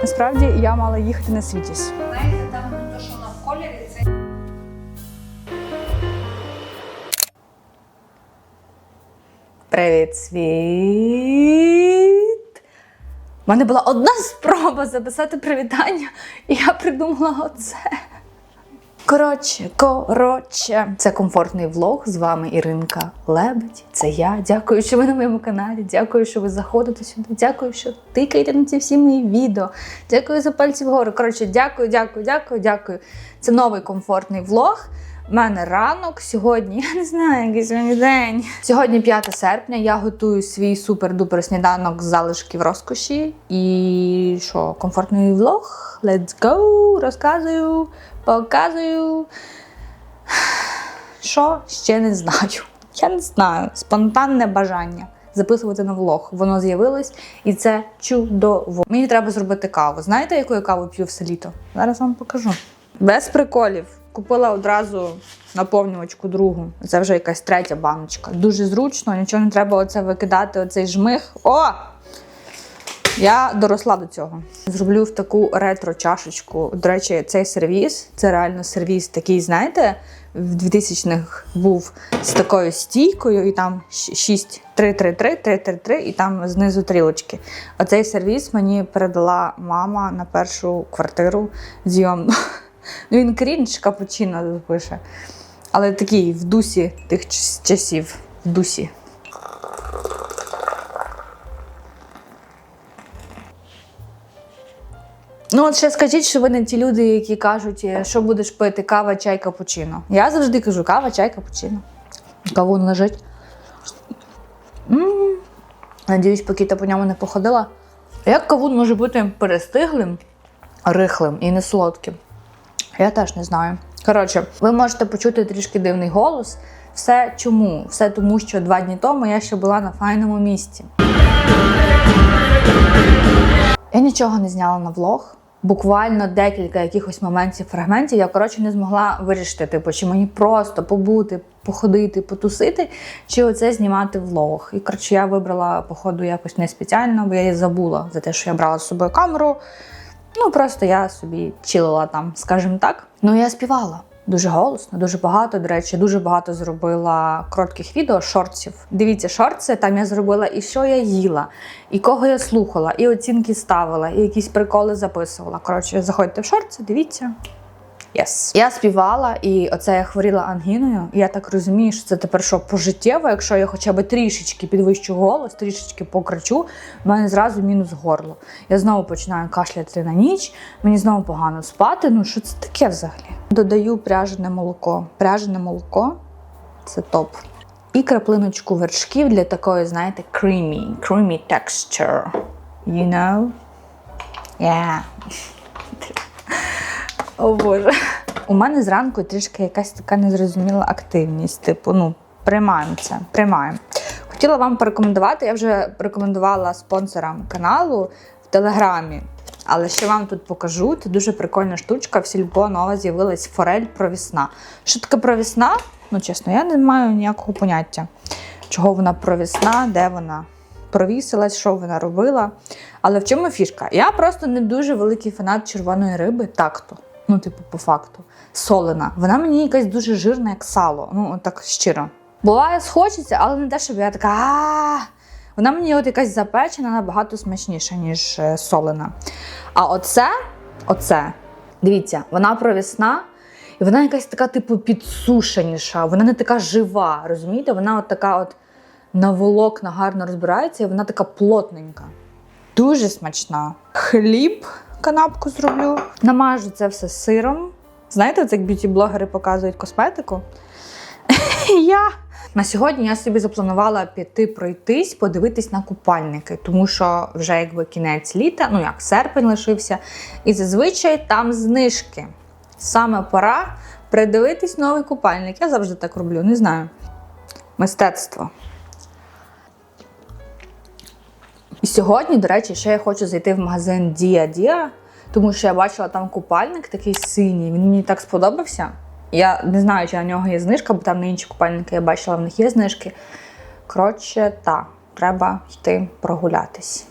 Насправді я мала їхати на світість. Знаєте, там то, що на кольорі, це Привіт, світ! У мене була одна спроба записати привітання, і я придумала оце. Коротше, коротше, це комфортний влог. З вами Іринка Лебедь. Це я. Дякую, що ви на моєму каналі. Дякую, що ви заходите сюди. Дякую, що тикаєте на ці всі мої відео. Дякую за пальці вгору. Коротше, дякую, дякую, дякую, дякую. Це новий комфортний влог. У мене ранок сьогодні. Я не знаю, який сьогодні день. Сьогодні 5 серпня. Я готую свій супер-дупер сніданок з залишків розкоші. І що, комфортний влог? Let's go! Розказую, показую. Що ще не знаю. Я не знаю. Спонтанне бажання записувати на влог. Воно з'явилось, і це чудово. Мені треба зробити каву. Знаєте, яку я каву п'ю все літо? Зараз вам покажу. Без приколів. Купила одразу наповнювачку другу. Це вже якась третя баночка. Дуже зручно, нічого не треба оце викидати, оцей жмих. О! Я доросла до цього. Зроблю в таку ретро-чашечку. До речі, цей сервіс це реально сервіс такий, знаєте, в 2000-х був з такою стійкою, і там 6, 3, 3, 3, 3, 3, 3, і там знизу трілочки. Оцей сервіс мені передала мама на першу квартиру зйомну. Ну, він крінж капучино пише. Але такий в дусі тих часів. В дусі. Ну, от ще скажіть, що ви не ті люди, які кажуть, е, що будеш пити, кава, чай, капучино. Я завжди кажу кава, чай, капучино. Кавун лежить. м Надіюсь, поки ти по ньому не походила. Як кавун може бути перестиглим, рихлим і не солодким? Я теж не знаю. Коротше, ви можете почути трішки дивний голос. Все чому? Все тому, що два дні тому я ще була на файному місці. Я нічого не зняла на влог. Буквально декілька якихось моментів, фрагментів я коротше не змогла вирішити, типу, чи мені просто побути, походити, потусити, чи оце знімати влог. І коротше, я вибрала, походу, якось не спеціально, бо я її забула за те, що я брала з собою камеру. Ну, просто я собі чилила там, скажімо так. Ну, я співала. Дуже голосно, дуже багато. До речі, дуже багато зробила коротких відео, шортсів. Дивіться, шорти, там я зробила і що я їла, і кого я слухала, і оцінки ставила, і якісь приколи записувала. Коротше, заходьте в шорти, дивіться. Yes. Я співала, і оце я хворіла ангіною. Я так розумію, що це тепер що пожиттєво, якщо я хоча б трішечки підвищу голос, трішечки покричу, в мене зразу мінус горло. Я знову починаю кашляти на ніч, мені знову погано спати. Ну що це таке взагалі? Додаю пряжене молоко. Пряжене молоко це топ. І краплиночку вершків для такої, знаєте, creamy, creamy texture. You know? Yeah. О Боже. У мене зранку трішки якась така незрозуміла активність. Типу, ну, приймаємо це, приймаємо. Хотіла вам порекомендувати, я вже рекомендувала спонсорам каналу в Телеграмі. Але ще вам тут покажу. Це дуже прикольна штучка. В сільпо нова з'явилась форель провісна. Що таке провісна? Ну, чесно, я не маю ніякого поняття, чого вона провісна, де вона провісилась, що вона робила. Але в чому фішка? Я просто не дуже великий фанат червоної риби, так-то. Ну, типу, по факту. Солена. Вона мені якась дуже жирна, як сало. Ну, так щиро. Буває, схочеться, але не те, щоб я така. а Вона мені от якась запечена набагато смачніша, ніж е, солена. А оце, оце, дивіться, вона провісна, і вона якась така, типу, підсушеніша, вона не така жива, розумієте? Вона от така от на волокна гарно розбирається, і вона така плотненька. Дуже смачна. Хліб канапку зроблю. Намажу це все сиром. Знаєте, це як б'юті-блогери показують косметику. Я на сьогодні я собі запланувала піти пройтись, подивитись на купальники, тому що вже якби кінець літа, ну як серпень лишився, і зазвичай там знижки. Саме пора придивитись новий купальник. Я завжди так роблю, не знаю. Мистецтво. І сьогодні, до речі, ще я хочу зайти в магазин Dia Dia, тому що я бачила там купальник такий синій. Він мені так сподобався. Я не знаю, чи на нього є знижка, бо там не інші купальники я бачила, в них є знижки. Коротше, так, треба йти прогулятись.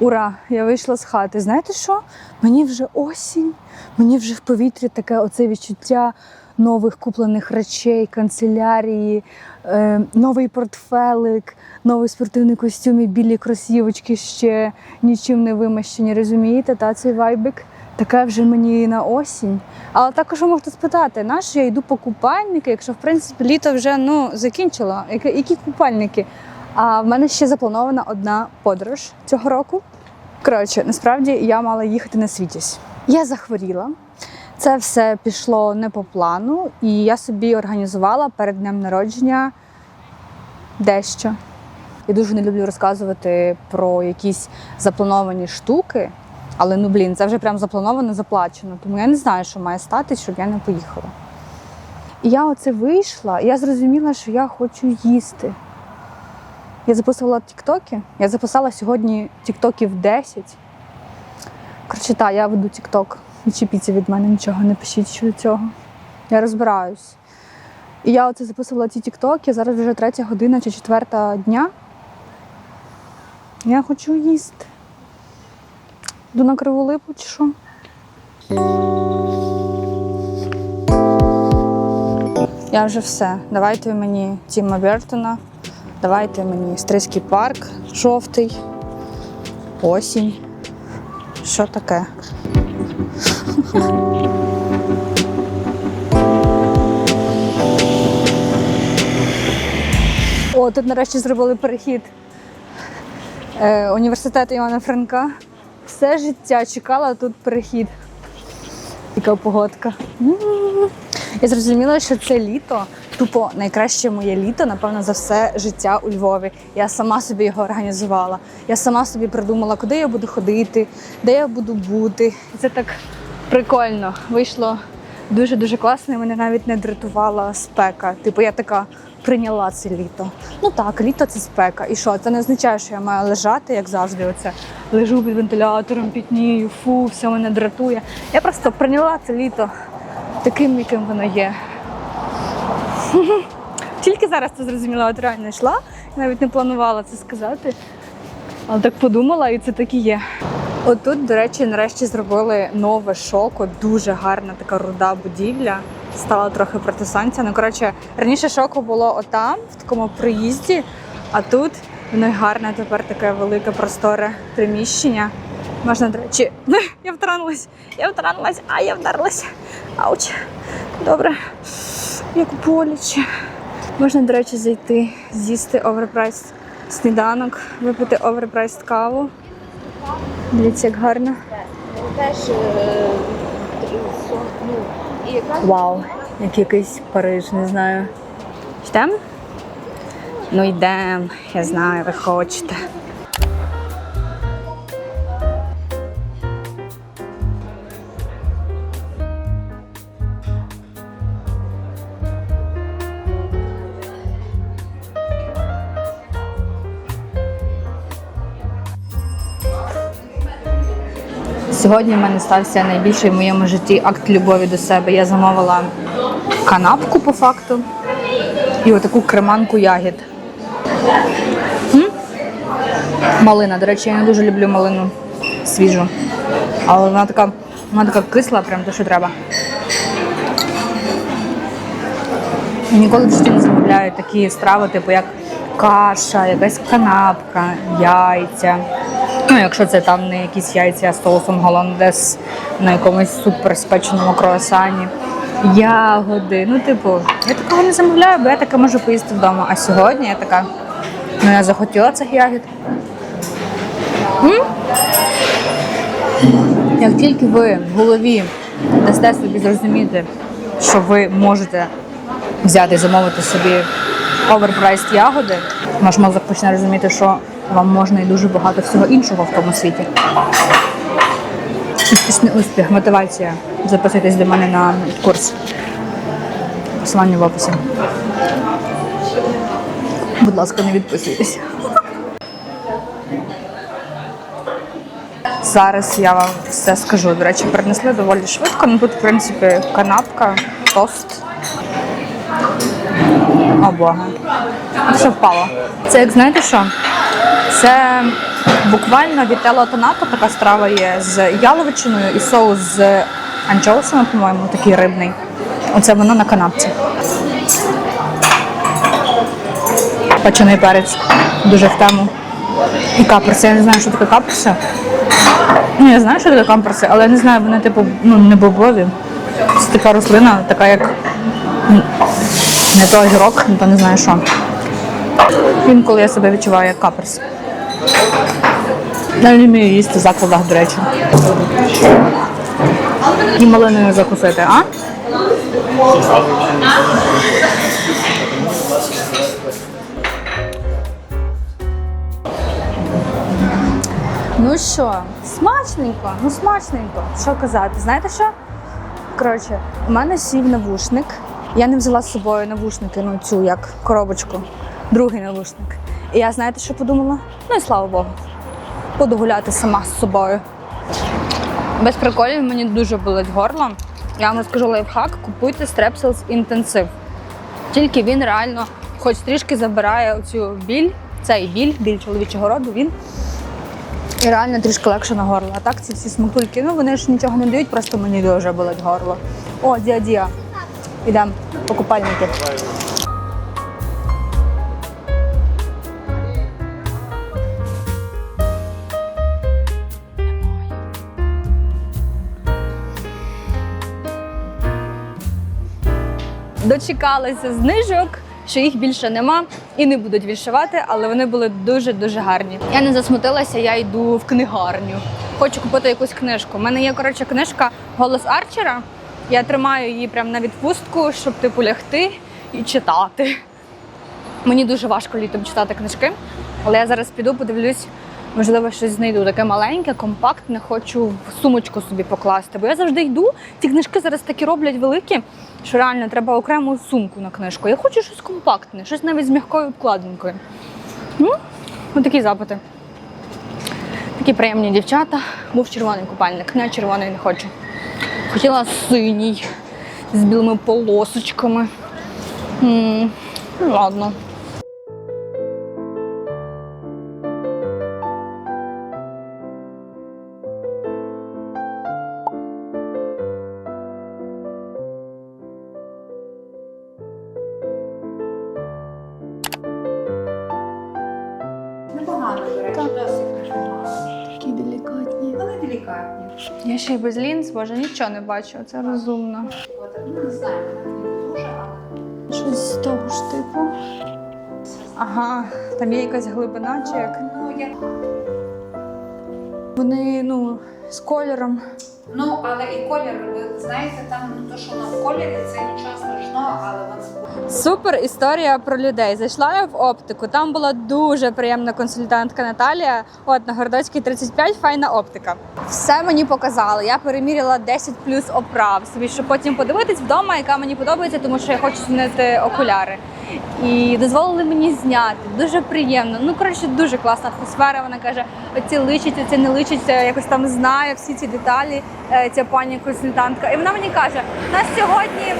Ура! Я вийшла з хати. Знаєте що? Мені вже осінь, мені вже в повітрі таке оце відчуття нових куплених речей, канцелярії, е, новий портфелик, новий спортивний костюм і білі кросівочки ще нічим не вимащені. Розумієте, та цей вайбик? Таке вже мені на осінь. Але також можете спитати, на що я йду по купальники, якщо в принципі літо вже ну закінчило. Які, які купальники? А в мене ще запланована одна подорож цього року. Коротше, насправді я мала їхати на світязь. Я захворіла. Це все пішло не по плану, і я собі організувала перед днем народження дещо. Я дуже не люблю розказувати про якісь заплановані штуки, але ну блін, це вже прям заплановано, заплачено. Тому я не знаю, що має статись, щоб я не поїхала. І я оце вийшла, і я зрозуміла, що я хочу їсти. Я записувала тіктоки. Я записала сьогодні тіктоків 10. Коротше, так, я веду тікток. Відчепіться від мене, нічого не пишіть щодо цього. Я розбираюсь. І я оце записувала ці тіктоки, зараз вже третя година чи четверта дня. Я хочу їсти. Йду на криву липу чи що? Я вже все. Давайте мені Тіма Бертона. Давайте мені Стрийський парк жовтий, осінь. Що таке? О, тут нарешті зробили перехід. Е, університет Івана Франка. Все життя чекала тут перехід. Яка погодка. Я зрозуміла, що це літо тупо найкраще моє літо, напевно, за все життя у Львові. Я сама собі його організувала. Я сама собі придумала, куди я буду ходити, де я буду бути. Це так прикольно. Вийшло дуже-дуже класно, і мене навіть не дратувала спека. Типу, я така прийняла це літо. Ну так, літо це спека. І що? Це не означає, що я маю лежати, як завжди. Оце лежу під вентилятором, пітнію, фу, все мене дратує. Я просто прийняла це літо таким, яким воно є. Тільки зараз це зрозуміла, от реально йшла, навіть не планувала це сказати. Але так подумала, і це так і є. Отут, до речі, нарешті зробили нове шоко, дуже гарна така руда будівля. Стала трохи проти сонця. Ну, коротше, раніше шоко було отам, в такому приїзді, а тут воно й гарне тепер таке велике просторе приміщення. Можна, до речі, я втранулась, я втранулась, а я вдарилась. Ауч. Добре. Як боляче. Можна, до речі, зайти, з'їсти оверпрайс сніданок, випити оверпрайс каву. Дивіться, як гарно. Теж е, ну, Вау, як якийсь Париж, не знаю. Йдемо? Ну йдемо, я знаю, ви хочете. Сьогодні в мене стався найбільший в моєму житті акт любові до себе. Я замовила канапку по факту і отаку креманку ягід. М? Малина. До речі, я не дуже люблю малину свіжу. Але вона така, вона така кисла, прям те, що треба. Ніколи в житті не замовляю такі страви, типу як каша, якась канапка, яйця. Ну, якщо це там не якісь яйця з соусом голландес на якомусь супер спеченому круасані. Ягоди. Ну, типу, я такого не замовляю, бо я таке можу поїсти вдома. А сьогодні я така, ну я захотіла цих ягід. М? Як тільки ви в голові дасте собі зрозуміти, що ви можете взяти і замовити собі оверпрайс ягоди, ваш мозок почне розуміти, що вам можна і дуже багато всього іншого в тому світі. Успішний успіх, мотивація. Записуйтесь до мене на курс. Посилання в описі. Будь ласка, не відписуйтесь. Зараз я вам все скажу. До речі, принесли доволі швидко. Ну тут, в принципі, канапка, тост. О Бога. Все впало. Це як знаєте що? Це Буквально вітело тонато, така страва є з яловичиною і соус з анчоусами, по-моєму, такий рибний. Оце воно на канапці. Печений перець. Дуже в тему. І каперси. Я не знаю, що таке каперси. Ну, я знаю, що таке каперси, але я не знаю, вони типу ну, не бобові. Це така рослина, така як не то огірок, не то не знаю що. Інколи я себе відчуваю як каперс. Я не вмію їсти в закладах, до речі. І малиною закусити, а? Ну що, смачненько, ну смачненько. Що казати? Знаєте що? Коротше, у мене сів навушник. Я не взяла з собою навушники, ну цю як коробочку, другий навушник. І я знаєте, що подумала? Ну і слава Богу. Буду гуляти сама з собою. Без приколів мені дуже болить горло. Я вам розкажу лайфхак, купуйте Strepsils Intensive. Тільки він реально хоч трішки забирає оцю біль, цей біль, біль чоловічого роду, він і реально трішки легше на горло. А так ці всі смакульки, ну вони ж нічого не дають, просто мені дуже болить горло. О, дія-дія. Ідемо, покупальники. Дочекалася знижок, що їх більше нема і не будуть вішувати, але вони були дуже-дуже гарні. Я не засмутилася, я йду в книгарню. Хочу купити якусь книжку. У мене є коротше книжка Голос Арчера. Я тримаю її прямо на відпустку, щоб типу лягти і читати. Мені дуже важко літом читати книжки, але я зараз піду, подивлюсь, можливо, щось знайду. Таке маленьке, компактне, хочу в сумочку собі покласти. Бо я завжди йду, ці книжки зараз такі роблять великі, що реально треба окрему сумку на книжку. Я хочу щось компактне, щось навіть з м'якою обкладинкою. Ну, ось такі запити. Такі приємні дівчата. Був червоний купальник, не червоний не хочу. Хотіла синій з білими полосочками. М, -м, ладно. Ще й без лінз, боже, нічого не бачу. Це розумно. Не знаю, не дуже, але Щось з того ж типу. Ага, там є якась глибина чи як. ну Вони, ну, з кольором. ну але і колір, ви знаєте, там то, що на кольорі, це нічого страшного, але вони Супер історія про людей. Зайшла я в оптику. Там була дуже приємна консультантка Наталія. От на Городоцькій 35 файна оптика. Все мені показали. Я переміряла 10 плюс оправ собі, щоб потім подивитись вдома, яка мені подобається, тому що я хочу змінити окуляри. І дозволили мені зняти. Дуже приємно. Ну коротше, дуже класна атмосфера. Вона каже: оці личить, оці не личить, е, якось там знає всі ці деталі. е, Ця пані консультантка. І вона мені каже: у сьогодні.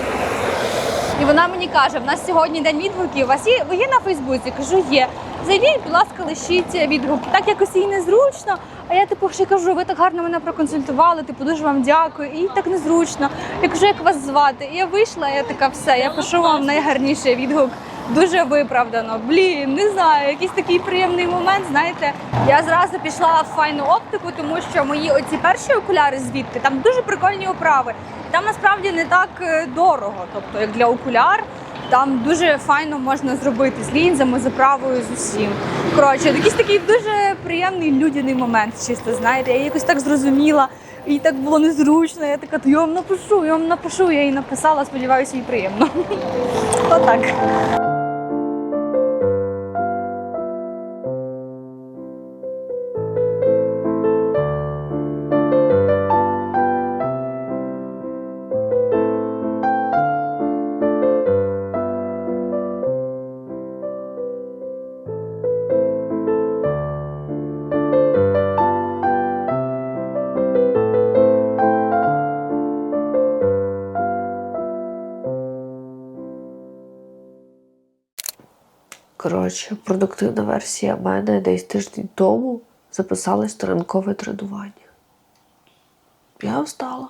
І вона мені каже: в нас сьогодні день відгуків. Вас є ви є на Фейсбуці? Кажу, є. Зайдіть, будь ласка, лишіть відгуки. Так якось їй незручно. А я типу ще кажу, ви так гарно мене проконсультували. Типу, дуже вам дякую. І їй так незручно. Я кажу, як вас звати? І я вийшла, я така, все, я пишу вам найгарніший відгук. Дуже виправдано. Блін, не знаю, якийсь такий приємний момент. Знаєте, я зразу пішла в файну оптику, тому що мої оці перші окуляри звідти там дуже прикольні оправи. Там насправді не так е, дорого, тобто як для окуляр. Там дуже файно можна зробити з лінзами, з оправою, з усім. Коротше, якийсь такий дуже приємний людяний момент, чисто знаєте. Я якось так зрозуміла, і так було незручно. Я така, «То я вам напишу, я вам напишу. Я їй написала, сподіваюся, їй приємно. Отак. Коротше, продуктивна версія мене десь тиждень тому записалась на тренування. Я встала.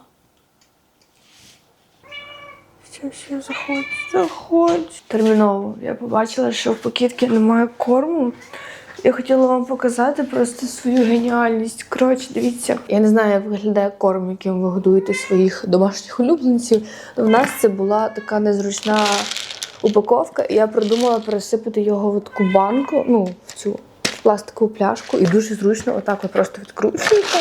Все, все, заходь, заходь. Терміново. Я побачила, що в пакетці немає корму. Я хотіла вам показати просто свою геніальність. Коротше, дивіться. Я не знаю, як виглядає корм, яким ви годуєте своїх домашніх улюбленців. У нас це була така незручна упаковка, і я придумала пересипати його в таку банку, ну, в цю пластикову пляшку, і дуже зручно отак ви просто відкручуєте.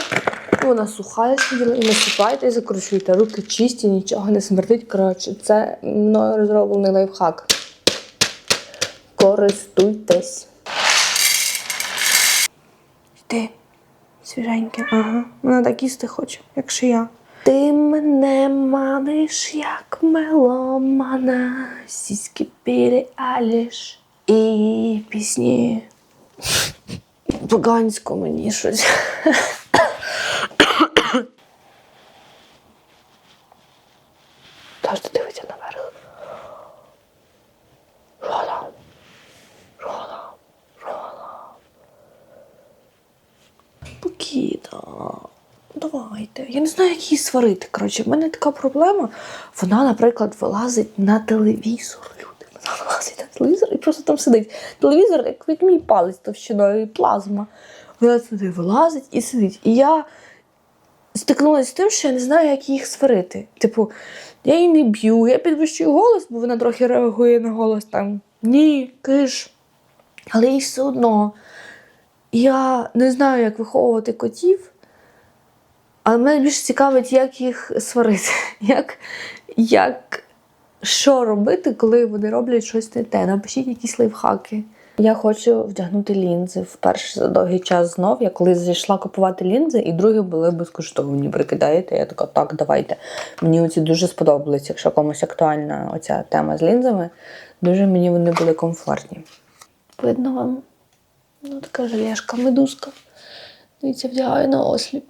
Вона суха, я сиділа, і насипаєте і закручуєте. Руки чисті, нічого не смердить. Коротше, це мною розроблений лайфхак. Користуйтесь. Йди, свіженьке. Ага. Вона так їсти хоче, як шия. Ти мене маниш, як меломана, сіськи Білі Аліш і пісні. Поганську мені щось. Завжди дивиться наверх. Що там? Що? Покіда. Давайте. Я не знаю, як її сварити. Коротше, в мене така проблема. Вона, наприклад, вилазить на телевізор. Люди, вона вилазить на телевізор і просто там сидить. Телевізор, як, як мій палець товщиною, і плазма. Вона туди вилазить і сидить. І я стикнулася з тим, що я не знаю, як їх сварити. Типу, я її не б'ю, я підвищую голос, бо вона трохи реагує на голос там. Ні, киш. Але їй все одно. Я не знаю, як виховувати котів, але мене більше цікавить, як їх сварити. Як, як, що робити, коли вони роблять щось не те. Напишіть якісь лайфхаки. Я хочу вдягнути лінзи вперше за довгий час знов. Я колись зайшла купувати лінзи, і другі були безкоштовні. Прикидаєте? Я така, так, давайте. Мені оці дуже сподобались, якщо комусь актуальна оця тема з лінзами. Дуже мені вони були комфортні. Видно вам? Ну, така желешка, медузка. Дивіться, вдягаю на осліп.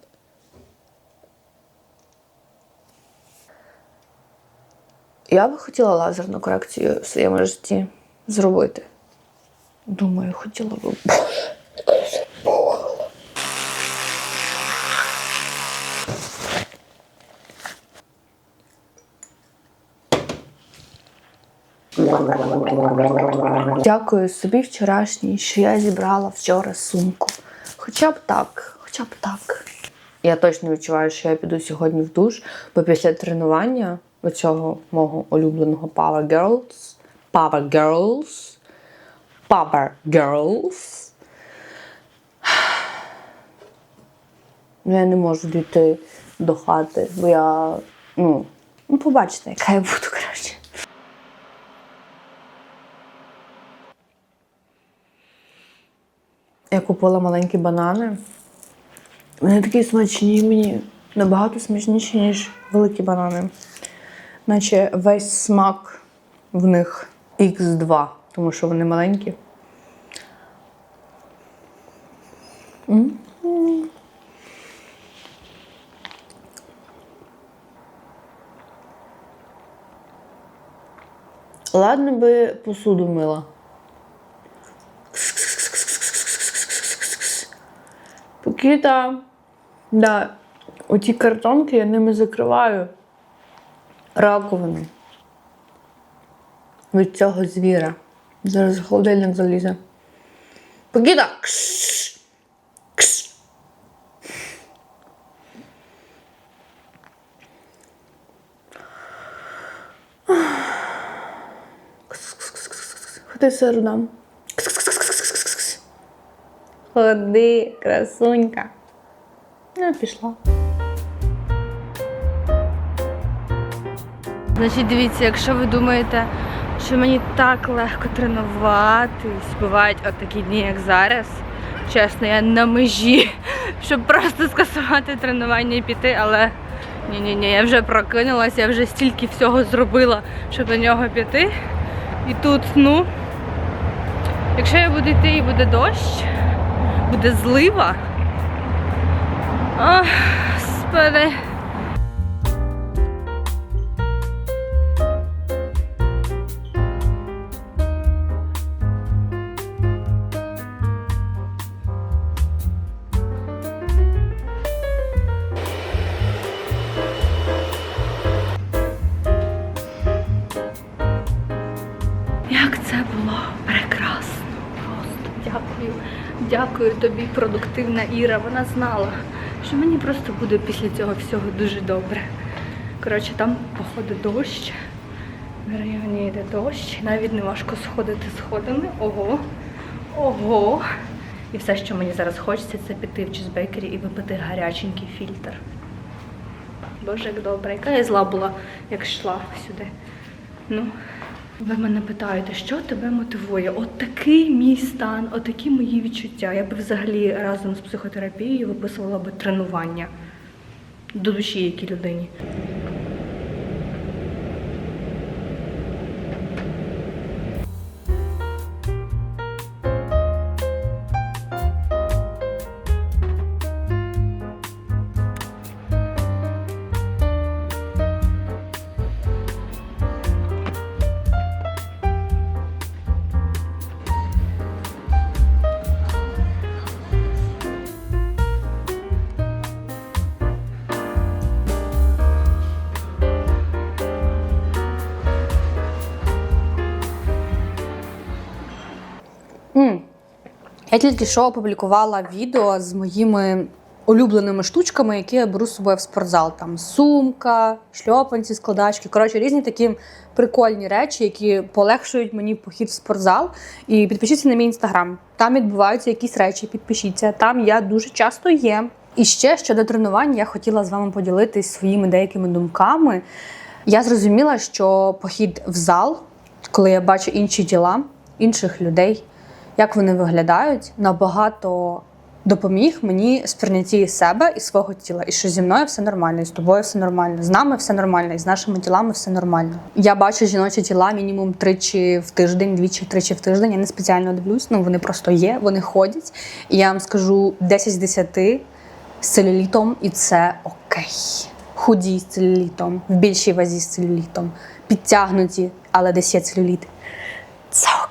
Я би хотіла лазерну корекцію в своєму житті зробити. Думаю, хотіла би. Ж. Дякую собі вчорашній, що я зібрала вчора сумку. Хоча б так, хоча б так. Я точно відчуваю, що я піду сьогодні в душ, бо після тренування оцього мого улюбленого Power Girls, Power Girls, Power Girls. Ну, Я не можу дійти до хати, бо я, ну, ну побачите, яка я буду краще. Я купила маленькі банани. Вони такі смачні мені набагато смачніші, ніж великі банани. Наче весь смак в них Х2, тому що вони маленькі. Ладно би посуду мила. Покита. Да. Оті картонки я ними закриваю раковину від цього звіра. Зараз холодильник залізе. Покита! Кш! Кш! Ходи сиру дам. Ходи, красунька. Ну, пішла. Значить, дивіться, якщо ви думаєте, що мені так легко тренуватись, бувають от такі дні, як зараз. Чесно, я на межі, щоб просто скасувати тренування і піти, але ні-ні, ні я вже прокинулася, я вже стільки всього зробила, щоб на нього піти. І тут, ну, якщо я буду йти і буде дощ, буде злива. Ох, господи. Продуктивна Іра. Вона знала, що мені просто буде після цього всього дуже добре. Коротше, там, походу, дощ. На районі йде дощ. Навіть не важко сходити сходами. Ого. Ого. І все, що мені зараз хочеться, це піти в чизбейкері і випити гаряченький фільтр. Боже, як добре, яка я зла була, як йшла сюди. Ну, ви мене питаєте, що тебе мотивує? От такий мій стан, от мої відчуття. Я би взагалі разом з психотерапією виписувала би тренування до душі, якій людині. Тільки що опублікувала відео з моїми улюбленими штучками, які я беру з собою в спортзал. Там сумка, шльопанці, складачки. Коротше, різні такі прикольні речі, які полегшують мені похід в спортзал. І підпишіться на мій інстаграм. Там відбуваються якісь речі, підпишіться. Там я дуже часто є. І ще щодо тренувань, я хотіла з вами поділитись своїми деякими думками. Я зрозуміла, що похід в зал, коли я бачу інші тіла, інших людей, як вони виглядають, набагато допоміг мені сприйнятті себе і свого тіла. І що зі мною все нормально, і з тобою все нормально, з нами все нормально, і з нашими тілами все нормально. Я бачу жіночі тіла мінімум тричі в тиждень, двічі, тричі в тиждень. Я не спеціально дивлюсь, ну вони просто є, вони ходять. І я вам скажу 10 з 10 з целюлітом, і це окей. Худі з целюлітом, в більшій вазі з целюлітом, підтягнуті, але десь є целюліт. Це окей.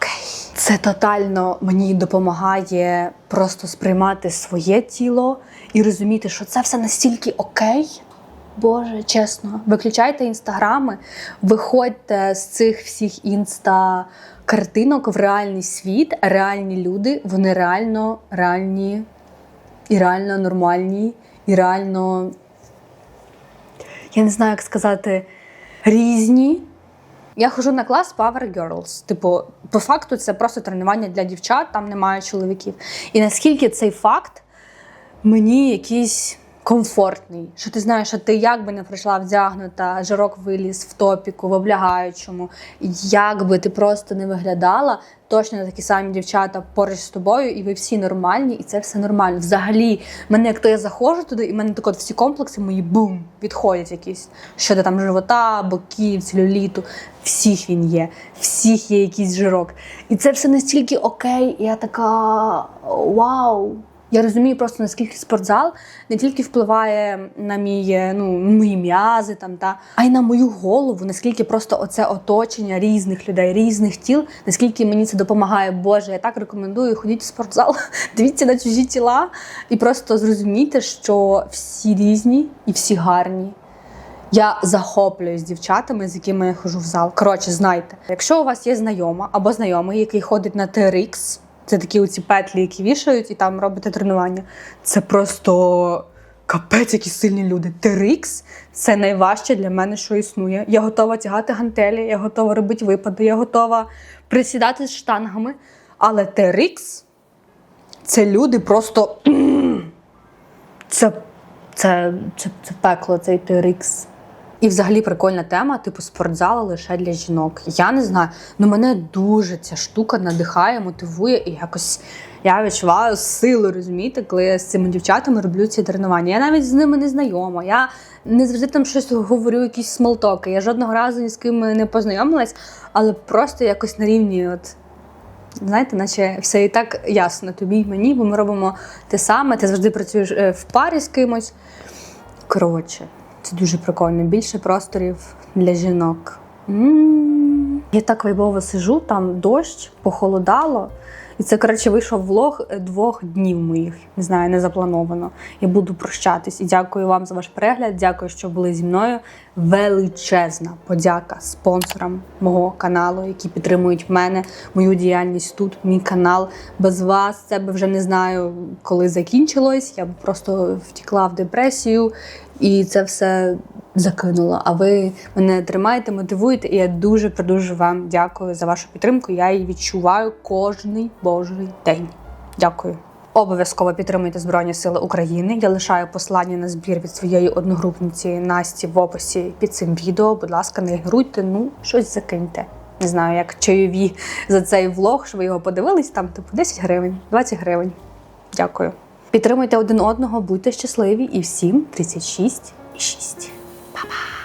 Це тотально мені допомагає просто сприймати своє тіло і розуміти, що це все настільки окей. Боже, чесно, виключайте інстаграми, виходьте з цих всіх інста картинок в реальний світ. Реальні люди, вони реально реальні і реально нормальні, і реально, я не знаю, як сказати, різні. Я ходжу на клас Power Girls. Типу, по факту, це просто тренування для дівчат, там немає чоловіків. І наскільки цей факт мені якийсь комфортний, що ти знаєш, що ти як би не прийшла вдягнута, жирок виліз в топіку, в облягаючому, як би ти просто не виглядала, точно такі самі дівчата поруч з тобою, і ви всі нормальні, і це все нормально. Взагалі, мене як то я заходжу туди, і в мене так от всі комплекси мої бум відходять якісь щодо там живота, боків, целюліту. Всіх він є, всіх є якийсь жирок. І це все настільки окей, і я така вау. Я розумію просто наскільки спортзал не тільки впливає на мій, е, ну, мої м'язи, там, та, а й на мою голову, наскільки просто оце оточення різних людей, різних тіл, наскільки мені це допомагає. Боже, я так рекомендую, ходіть в спортзал, дивіться на чужі тіла і просто зрозумійте, що всі різні і всі гарні. Я захоплююсь дівчатами, з якими я ходжу в зал. Коротше, знайте, якщо у вас є знайома або знайомий, який ходить на TRX, це такі оці петлі, які вішають, і там робите тренування. Це просто капець, які сильні люди. TRX – це найважче для мене, що існує. Я готова тягати гантелі, я готова робити випади, я готова присідати з штангами. Але TRX – це люди просто. Це, це, це, це пекло, цей TRX. І взагалі прикольна тема, типу спортзал лише для жінок. Я не знаю, ну мене дуже ця штука надихає, мотивує і якось я відчуваю силу, розумієте, коли я з цими дівчатами роблю ці тренування. Я навіть з ними не знайома. Я не завжди там щось говорю, якісь смолтоки. Я жодного разу ні з ким не познайомилась, але просто якось на рівні, от знаєте, наче все і так ясно тобі й мені, бо ми робимо те саме. Ти завжди працюєш е, в парі з кимось. Коротше, це дуже прикольно. Більше просторів для жінок. м Я так вайбово сижу, там дощ, похолодало. І це, коротше, вийшов влог е, двох днів моїх. Не знаю, не заплановано. Я буду прощатись. І дякую вам за ваш перегляд. Дякую, що були зі мною. Величезна подяка спонсорам мого каналу, які підтримують мене, мою діяльність тут, мій канал. Без вас це б вже не знаю, коли закінчилось. Я б просто втікла в депресію і це все закинула. А ви мене тримаєте, мотивуєте, і я дуже дуже вам дякую за вашу підтримку. Я її відчуваю кожний божий день. Дякую. Обов'язково підтримуйте Збройні Сили України. Я лишаю послання на збір від своєї одногрупниці Насті в описі під цим відео. Будь ласка, не ігноруйте, ну щось закиньте. Не знаю, як чайові за цей влог, що ви його подивились, там типу 10 гривень, 20 гривень. Дякую. Підтримуйте один одного, будьте щасливі і всім 36 і 6. Па-па!